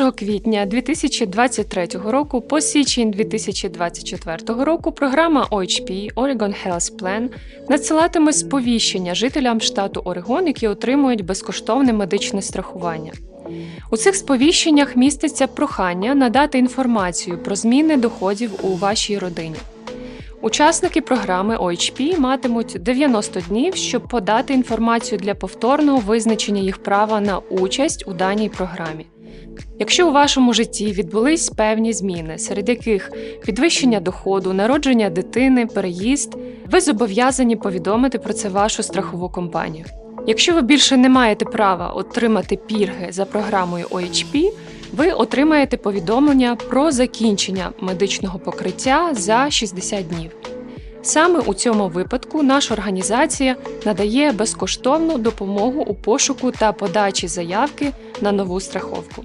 1 квітня 2023 року по січень 2024 року програма OHP Oregon Health Plan надсилатиме сповіщення жителям штату Орегон, які отримують безкоштовне медичне страхування. У цих сповіщеннях міститься прохання надати інформацію про зміни доходів у вашій родині. Учасники програми OHP матимуть 90 днів, щоб подати інформацію для повторного визначення їх права на участь у даній програмі. Якщо у вашому житті відбулись певні зміни, серед яких підвищення доходу, народження дитини, переїзд, ви зобов'язані повідомити про це вашу страхову компанію. Якщо ви більше не маєте права отримати пільги за програмою OHP, ви отримаєте повідомлення про закінчення медичного покриття за 60 днів. Саме у цьому випадку наша організація надає безкоштовну допомогу у пошуку та подачі заявки на нову страховку.